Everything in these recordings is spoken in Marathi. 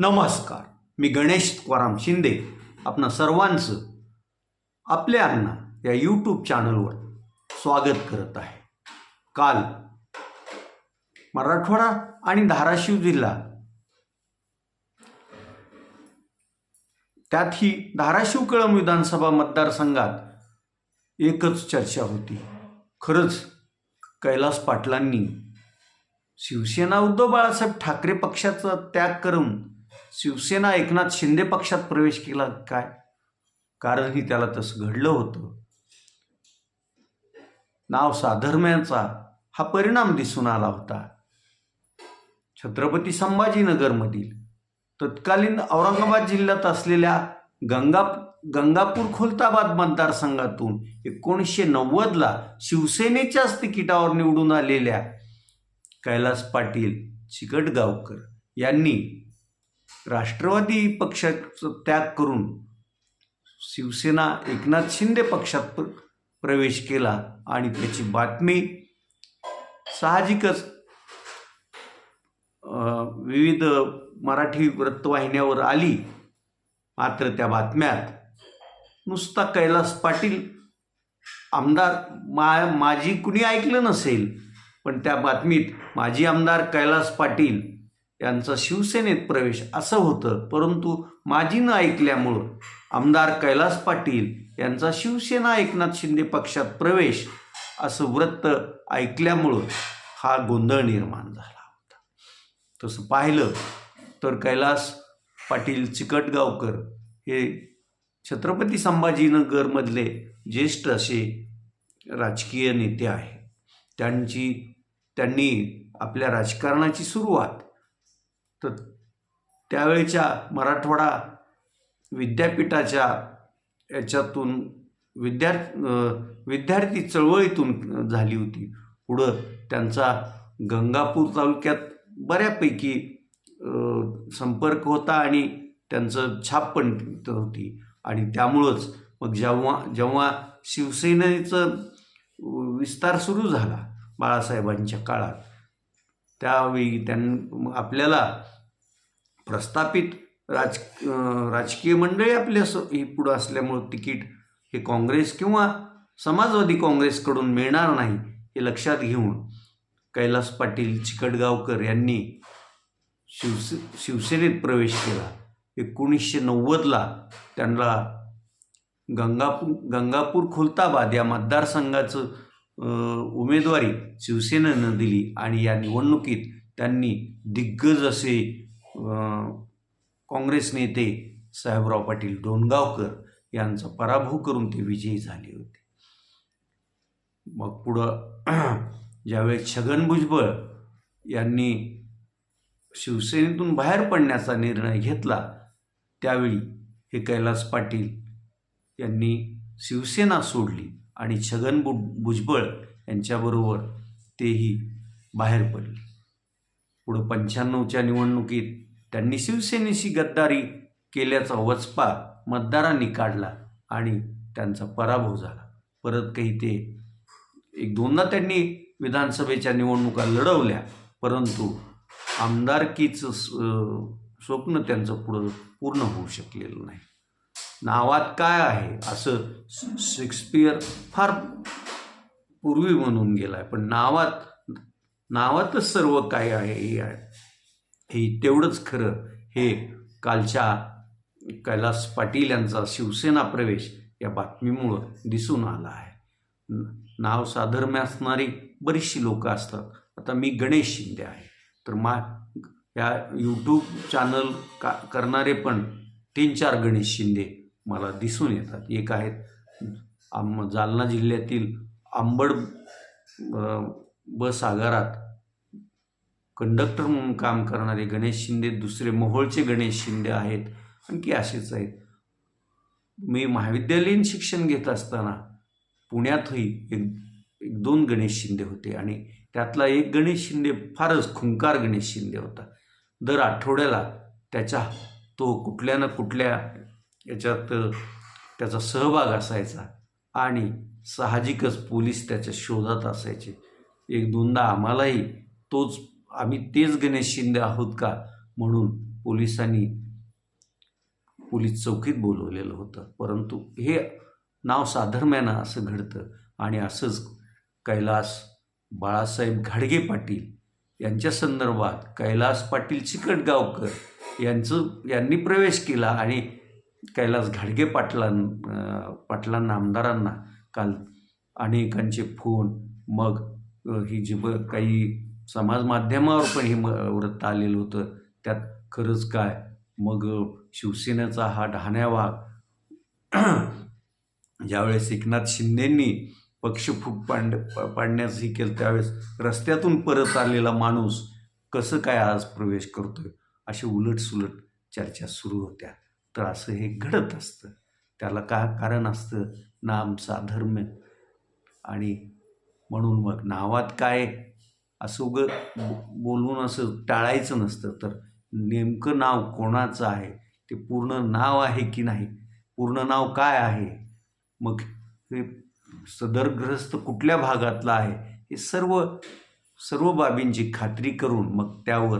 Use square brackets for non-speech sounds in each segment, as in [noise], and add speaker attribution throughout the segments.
Speaker 1: नमस्कार. मी गणेश तुकाराम शिंदे. आपणा सर्वांचं आपल्यांना या यूट्यूब चॅनलवर स्वागत करत आहे. काल मराठवाडा आणि धाराशिव जिल्हा त्यातही धाराशिव कळंब विधानसभा मतदारसंघात एकच चर्चा होती. खरंच कैलास पाटलांनी शिवसेना उद्धव बाळासाहेब ठाकरे पक्षाचा त्याग करून शिवसेना एकनाथ शिंदे पक्षात प्रवेश केला काय? कारणही त्याला तसं घडलं होतं. नाव साधर्म्याचा हा परिणाम दिसून आला होता. छत्रपती संभाजीनगरमधील तत्कालीन औरंगाबाद जिल्ह्यात असलेल्या गंगा गंगापूर खुलताबाद मतदारसंघातून एकोणीसशे नव्वदला शिवसेनेच्याच तिकिटावर निवडून आलेल्या कैलास पाटील चिकटगावकर यांनी राष्ट्रवादी पक्षाचा त्याग करून शिवसेना एकनाथ शिंदे पक्षात प्र प्रवेश केला आणि त्याची बातमी साहजिकच विविध मराठी वृत्तवाहिन्यावर आली. मात्र त्या बातम्यात नुसता कैलास पाटील आमदार मा माझी कुणी ऐकलं नसेल पण त्या बातमीत माजी आमदार कैलास पाटील यांचा शिवसेनेत प्रवेश असं होतं. परंतु माझी न ऐकल्यामुळं आमदार कैलास पाटील यांचा शिवसेना एकनाथ शिंदे पक्षात प्रवेश असं वृत्त ऐकल्यामुळं हा गोंधळ निर्माण झाला होता. तसं पाहिलं तर कैलास पाटील चिकटगावकर हे छत्रपती संभाजीनगरमधले ज्येष्ठ असे राजकीय नेते आहे त्यांची त्यांनी आपल्या राजकारणाची सुरुवात तर त्यावेळच्या मराठवाडा विद्यापीठाच्या याच्यातून विद्यार्थी विद्यार्थी चळवळीतून झाली होती. पुढं त्यांचा गंगापूर तालुक्यात बऱ्यापैकी संपर्क होता आणि त्यांचं छाप पण तिथं होती. आणि त्यामुळंच मग जेव्हा जेव्हा शिवसेनेचं विस्तार सुरू झाला बाळासाहेबांच्या काळात त्यावेळी त्यां आपल्याला प्रस्थापित राज राजकीय मंडळी आपल्या स ही पुढं असल्यामुळं तिकीट हे काँग्रेस किंवा समाजवादी काँग्रेसकडून मिळणार नाही हे लक्षात घेऊन कैलास पाटील चिकटगावकर यांनी शिवसे शिवसेनेत प्रवेश केला. एकोणीसशे नव्वदला त्यांना गंगापूर गंगापूर खुलताबाद या मतदारसंघाचं उमेदवारी शिवसेनेनं दिली आणि या निवडणुकीत त्यांनी दिग्गज असे काँग्रेस नेते साहेबराव पाटील डोणगावकर यांचा पराभव करून ते विजयी झाले होते. मग पुढं [clears throat] ज्यावेळेस छगन भुजबळ यांनी शिवसेनेतून बाहेर पडण्याचा निर्णय घेतला त्यावेळी हे कैलास पाटील यांनी शिवसेना सोडली. आणि छगन भु भुजबळ यांच्याबरोबर तेही बाहेर पडले. पुढं पंच्याण्णवच्या निवडणुकीत त्यांनी शिवसेनेशी गद्दारी केल्याचा वचपा मतदारांनी काढला आणि त्यांचा पराभव झाला. परत काही ते एक दोनदा त्यांनी विधानसभेच्या निवडणुका लढवल्या परंतु आमदारकीचं स- स्वप्न त्यांचं पुढं पूर्ण होऊ शकलेलं नाही. नावात काय आहे? असं शेक्सपियर फार पूर्वी म्हणून गेलाय. पण नावात नावातच सर्व काय आहे हे आहे. हे तेवढंच खरं. हे कालच्या कैलास पाटील यांचा शिवसेना प्रवेश या बातमीमुळं दिसून आला आहे. नाव साधर्म्य असणारी बरीचशी लोकं असतात. आता मी गणेश शिंदे आहे. तर मा या यूट्यूब चॅनल का करणारे पण तीन चार गणेश शिंदे. मला दिसून येतात. एक आहेत आम जालना जिल्ह्यातील आंबड अ, बस आगारात कंडक्टर म्हणून काम करणारे गणेश शिंदे दुसरे मोहोळचे गणेश शिंदे आहेत आणखी असेच आहेत. मी महाविद्यालयीन शिक्षण घेत असताना पुण्यातही एक एक दोन गणेश शिंदे होते आणि त्यातला एक गणेश शिंदे फारच खुंकार गणेश शिंदे होता. दर आठवड्याला त्याच्या तो कुठल्या ना कुठल्या याच्यात त्याचा सहभाग असायचा आणि साहजिकच पोलीस त्याच्या शोधात असायचे. एक दोनदा आम्हालाही तोच आम्ही तेच गणेश शिंदे आहोत का म्हणून पोलिसांनी पोलीस चौकीत बोलवलेलं होतं. परंतु हे नाव साधर्म्यानं असं घडतं आणि असंच कैलास बाळासाहेब घाडगे पाटील यांच्या संदर्भात कैलास पाटील चिकटगावकर यांचं यांनी प्रवेश केला आणि कैलास घाडगे पाटलां पाटलांना आमदारांना काल अनेकांचे फोन मग ही जी ब काही समाज माध्यमावर पण हे म वृत्त आलेलं होतं त्यात खरंच काय? मग शिवसेनेचा हा ढाण्या ज्यावेळेस एकनाथ शिंदेंनी पक्ष फूट पाड पाडण्यास हे केलं त्यावेळेस रस्त्यातून परत आलेला माणूस कसं काय आज प्रवेश करतोय? अशी उलटसुलट चर्चा सुरू होत्या. तर असं हे घडत असतं. त्याला का कारण असतं? नाम साधर्म्य. आणि म्हणून मग नावात काय? असं उगं बो- बोलून असं टाळायचं नसतं. तर नेमकं नाव कोणाचं आहे? ते पूर्ण नाव आहे की नाही? पूर्ण नाव काय आहे? मग हे सदरग्रस्त कुठल्या भागातला आहे? हे सर्व सर्व बाबींची खात्री करून मग त्यावर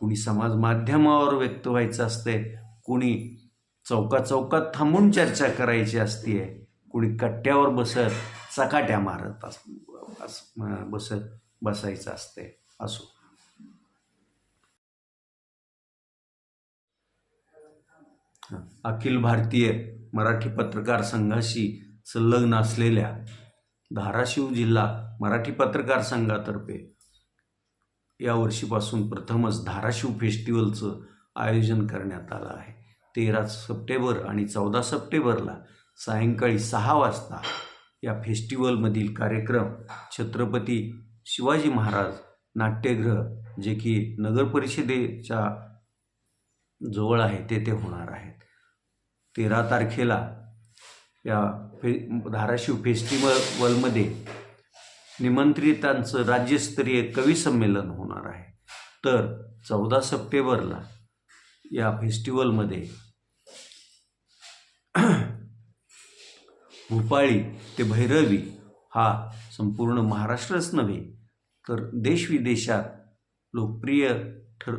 Speaker 1: कुणी समाज माध्यमावर व्यक्त व्हायचं असते कुणी चौका चौकात थांबून चर्चा करायची असते कुणी कट्ट्यावर बसत चकाट्या मारत अस बसत बसायचं असते असो. अखिल भारतीय मराठी पत्रकार संघाशी संलग्न असलेल्या धाराशिव जिल्हा मराठी पत्रकार संघातर्फे या वर्षीपासून प्रथमच धाराशिव फेस्टिवलचं आयोजन करण्यात आलं आहे. तेरा सप्टेंबर आणि चौदा सप्टेंबरला सायंकाळी सहा वाजता या फेस्टिवलमधील कार्यक्रम छत्रपती शिवाजी महाराज नाट्यगृह जे की नगर परिषदेच्या जवळ आहे तेथे होणार आहेत. तेरा तारखेला या फे धाराशिव फेस्टिवलमध्ये निमंत्रितांचं राज्यस्तरीय कवी संमेलन होणार आहे. तर चौदा सप्टेंबरला या फेस्टिवलमध्ये भूपाळी ते भैरवी हा संपूर्ण महाराष्ट्रच नव्हे तर देशविदेशात लोकप्रिय ठर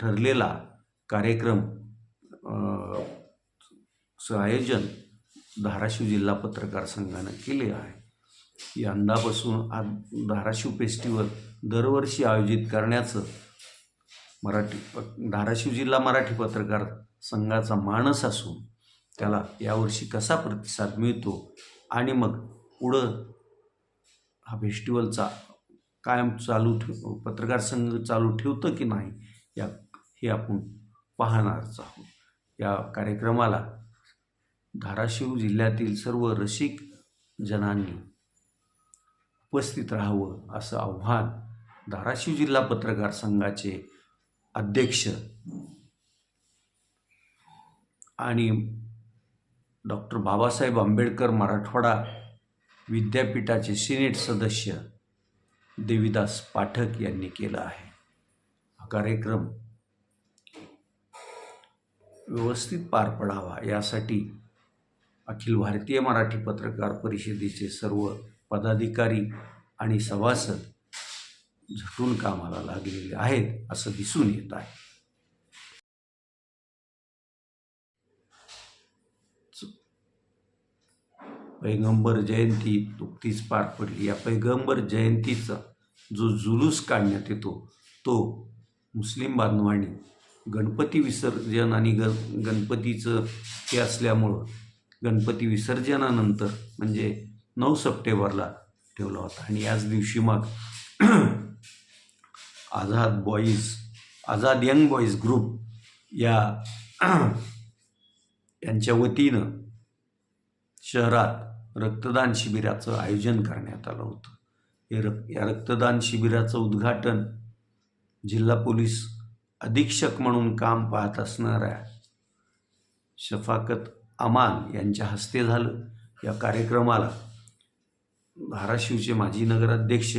Speaker 1: ठरलेला कार्यक्रम चं आयोजन धाराशिव जिल्हा पत्रकार संघानं केले आहे. यंदापासून आ धाराशिव फेस्टिवल दरवर्षी आयोजित करण्याचं मराठी प- धाराशिव जिल्हा मराठी पत्रकार संघाचा मानस असून त्याला यावर्षी कसा प्रतिसाद मिळतो आणि मग पुढं हा फेस्टिवलचा कायम चालू ठेव पत्रकार संघ चालू ठेवतं की नाही या हे आपण पाहणारच आहोत. या कार्यक्रमाला धाराशिव जिल्ह्यातील सर्व रसिक जनांनी उपस्थित राहावं असं आव्हान धाराशिव जिल्हा पत्रकार संघाचे अध्यक्ष. आणि डॉक्टर बाबासाहेब आंबेडकर मराठवाडा विद्यापीठाचे सिनेट सदस्य देविदास पाठक यांनी केला आहे. हा कार्यक्रम व्यवस्थित पार पडावा यासाठी अखिल भारतीय मराठी पत्रकार परिषदेचे सर्व पदाधिकारी आणि सभासद झटून कामाला लागलेले आहेत असं दिसून येत आहे. पैगंबर जयंती नुकतीच पार पडली. या पैगंबर जयंतीचा जो जुलूस काढण्यात येतो तो मुस्लिम बांधवांनी गणपती विसर्जन आणि ग गणपतीचं हे असल्यामुळं गणपती विसर्जनानंतर म्हणजे नऊ सप्टेंबरला ठेवला होता. आणि याच दिवशी मग Azad boys Azad young boys group या [clears throat] यांच्या वतीनं शहरात रक्तदान शिबिराचं आयोजन करण्यात आलं होतं. हे रक या रक्तदान शिबिराचं उद्घाटन जिल्हा पोलीस अधीक्षक म्हणून काम पाहत असणाऱ्या शफाकत अमान यांच्या हस्ते झालं. या कार्यक्रमाला धाराशिवचे माजी नगराध्यक्ष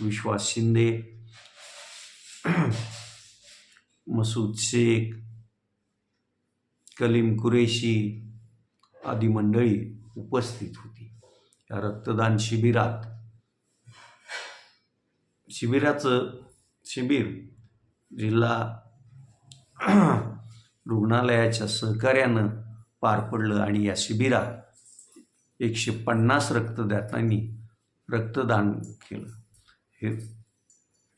Speaker 1: विश्वास शिंदे [clears throat] मसूद शेख कलीम कुरेशी आदी मंडळी उपस्थित होती. या रक्तदान शिबिरात शिबिराचं शिबिर जिल्हा [clears throat] रुग्णालयाच्या सहकार्यानं पार पडलं आणि या शिबिरात एकशे पन्नास रक्तदात्यांनी रक्तदान केलं. हे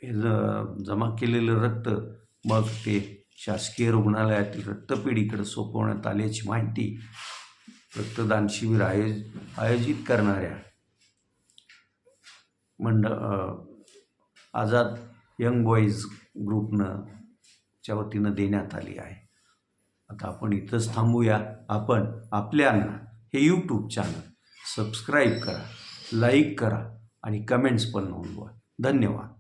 Speaker 1: जमा केलेलं रक्त मग ते शासकीय रुग्णालयातील रक्तपेढीकडे सोपवण्यात आल्याची माहिती रक्तदान शिबिर आयोज आयोजित करणाऱ्या मंड आझाद यंग बॉईज ग्रुपनं च्या वतीनं देण्यात आली आहे. आता आपण इथंच थांबूया. आपण आपल्यांना हे यूट्यूब चॅनल सबस्क्राईब करा लाईक करा आणि कमेंट्स पण नोंदवा. धन्यवाद.